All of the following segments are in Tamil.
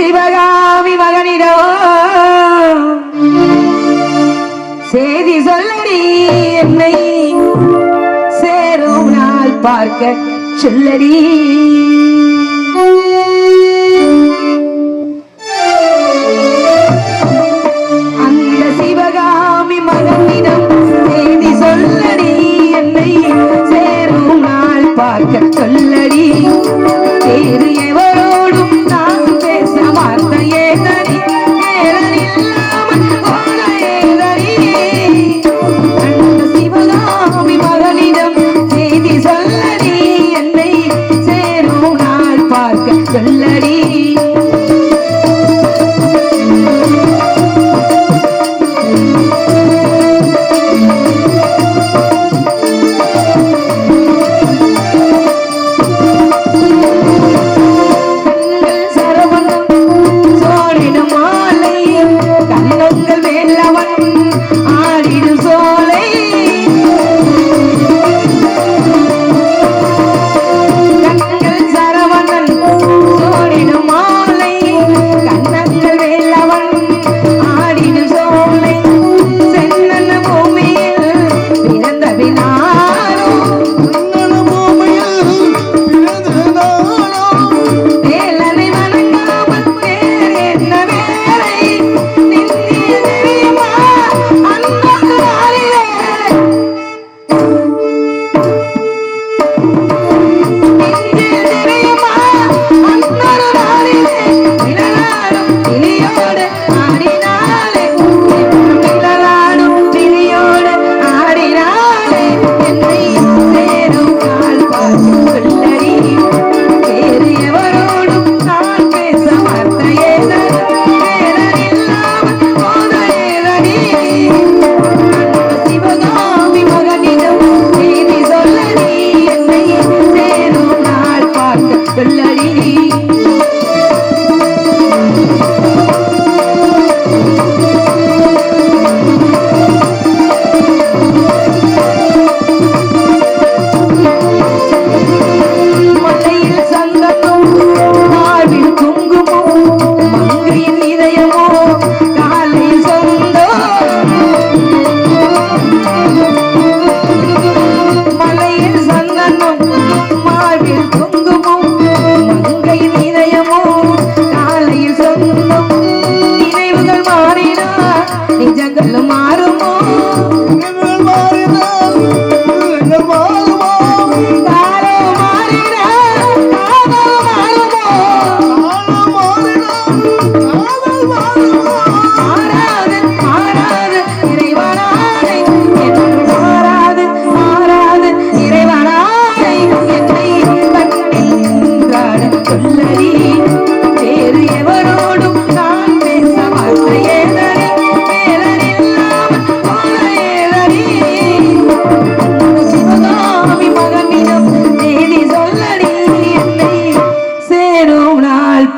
சிவகாமி மகனிடோ செய்தி சொல்லடி என்னை. சேரும் நாள் பார்க்க சொல்லடி. அந்த சிவகாமி மகனிடம் செய்தி சொல்லடி என்னை. சேரும் நாள் பார்க்க சொல்ல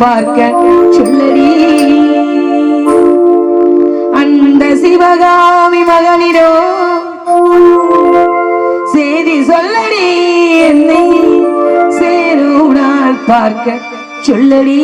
பார்க்க சொல்லடி. அந்த சிவகாமி மகனிடோ செய்தி சொல்லடி. என்னை சேரும் பார்க்க சொல்லடி.